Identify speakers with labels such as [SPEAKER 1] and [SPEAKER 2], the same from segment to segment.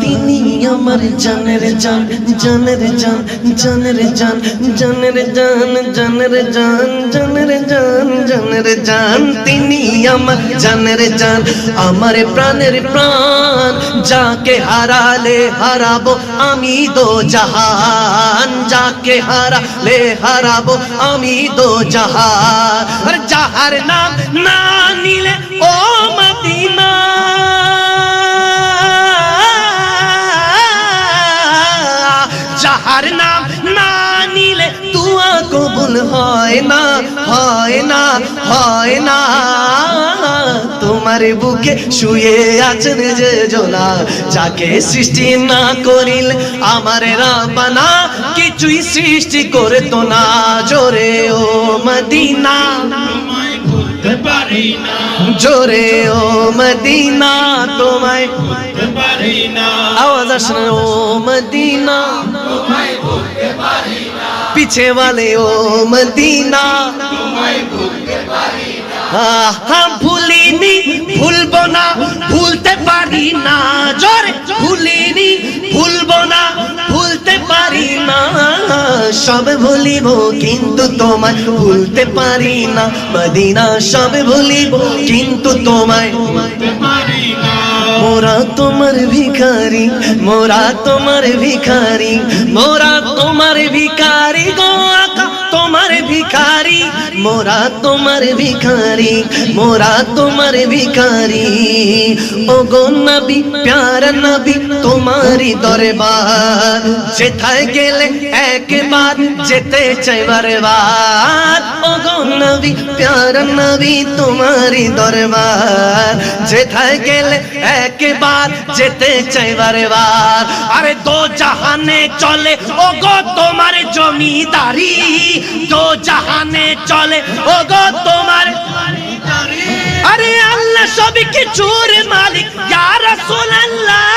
[SPEAKER 1] তিনি আমার জানের জান জানের জান জানের জান জানের জান জানের জান জানের জান জানের জান। তিনি আমার জানের জান, আমার প্রাণের প্রাণ। যাকে হারালে হারাবো আমি দো জাহান। যাকে হারালে হারাবো আমি দো জাহান। যাহার নাম না নিলে ও মদিনা। যাহার নাম না নিলে তুয়া কবুল হয় না হয় না হয় না। তোমার বুকে শুয়ে আছেন যে জোলা, যাকে সৃষ্টি না করিল আমার রাবানা, কিছুই সৃষ্টি করে তো না। জোরে ও মদিনা।
[SPEAKER 2] তোমায় ভুলতে পারি না।
[SPEAKER 1] জোরে ও মদিনা, তোমায় আওয়াজ আসলে ও মদিনা পিছে वाले ও মদিনা হ্যাঁ ভুলিনি, ভুলবো না, ভুলতে পারি না। জোরে সব ভুলিব, কিন্তু তোমায় ভুলতে পারি না। মদিনা সব ভুলিব, কিন্তু তোমায় মোরা তোমার ভিখারি, মোরা তোমার ভিখারি, মোরা তোমার ভিখারি গো। মোরা তোমার ভিখারি, মোরা তোমার ভিখারি। ও গো নবী, প্যার নবী তোমারি দরবার। যেথায় গেলে একবার যেতে চাই বারবার। ও নবী, প্যার নবী তোমারি দরবার। যেথায় গেলে একবার যেতে চাই বারবার। আরে দো জাহানে চলে ও গো তোমার জমিদারি। দো জাহানে চলে ও গো তোমার আরে আল্লাহ সব কিছুর মালিক, ইয়া রাসূলুল্লাহ।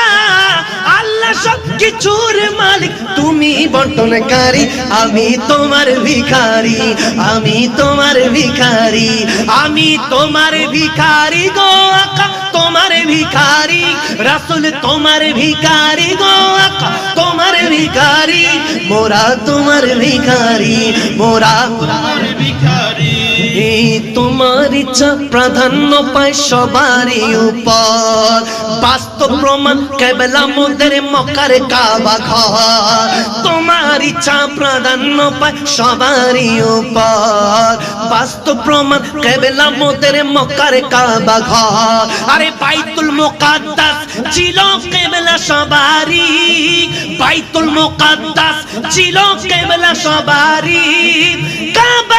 [SPEAKER 1] কিছুর মালিক, তুমি বন্টনকারী, আমি তোমার ভিখারি, আমি তোমার ভিখারি, আমি তোমার ভিখারি গো আকা, তোমার ভিখারি, রাসূল তোমার ভিখারি গো আকা, তোমার ভিখারি, মোরা তোমার ভিখারি, মোরা
[SPEAKER 2] তোমার ভিখারি।
[SPEAKER 1] এই তোমার ইচ্ছা প্রাধান্য পায় সবারই উপর। বাস্তব প্রমাণ কেবলা মোদের মকার কাবা ঘর। তোমার ইচ্ছা প্রাধান্য পায় সবারই উপর। বাস্তব প্রমাণ কেবলা মোদের মকার কাবা ঘর। আরে বাইতুল মুকাদ্দাস ছিল কেবলা সবারই। বাইতুল মুকাদ্দাস ছিল কেবলা সবারই। কাবা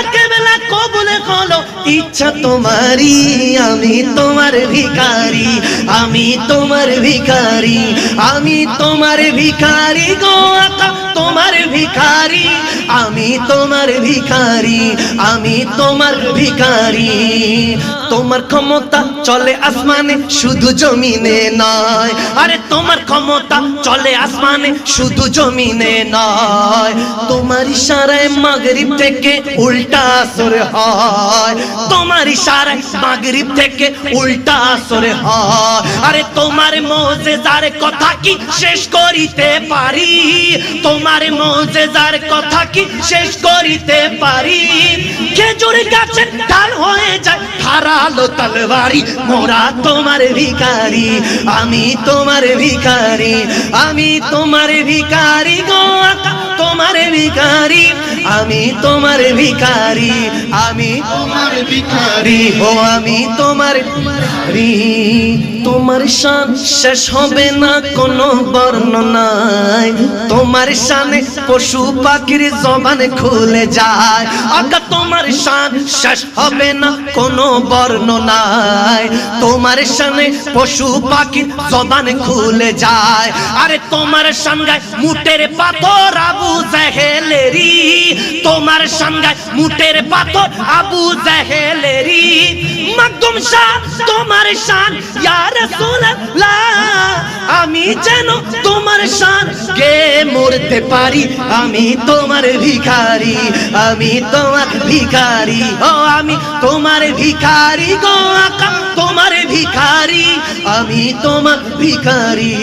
[SPEAKER 1] কবুল হলো ইচ্ছা তোমারই, আমি তোমার ভিখারি, আমি তোমার ভিখারি, আমি তোমার ভিখারি গো তোমার ভিখারি, আমি তোমার ভিখারি, আমি তোমার ভিখারি। তোমার ক্ষমতা চলে আসমানে, শুধু জমিনে নয়। আরে তোমার ক্ষমতা চলে আসমানে, শুধু জমিনে নয়। তোমার ইশারায় মাগরিব থেকে উল্টা আসর হয়। তোমার ইশারায় মাগরিব থেকে উল্টা আসর হয়। আরে তোমার কথা কি শেষ করিতে পারি? তোমার কথা কি শেষ করিতে পারি? খেজুর ডাল হয়ে যায় তলবারি। মোরা তোমার ভিখারি, আমি তোমার ভিখারি, আমি তোমার ভিখারি গো আকা। তোমার ভিকারি আমি তোমার ভিকারি আমি
[SPEAKER 2] তোমার
[SPEAKER 1] ভিকারি ও আমি তোমার রি তোমার শান শেষ হবে না কোনো বর্ণনায়। তোমার শানে পশু পাখির জবান খুলে যায়। আগা তোমার শান শেষ হবে না কোনো বর্ণনায়। তোমার শানে পশু পাখির জবান খুলে যায়। আরে, তোমার সঙ্গে মুটের পাথর আবু জাহেলেরি। তোমার সঙ্গে মুটের পাথর আবু জাহেলেরি। মাকদুম শাহ, তোমার শান, ইয়া আমি যেন তোমার শান কে মরতে পারি, আমি তোমার ভিখারি, আমি তোমার ভিখারি, ও আমি তোমার ভিখারি গো আকা, তোমার ভিখারি, আমি তোমার ভিখারি।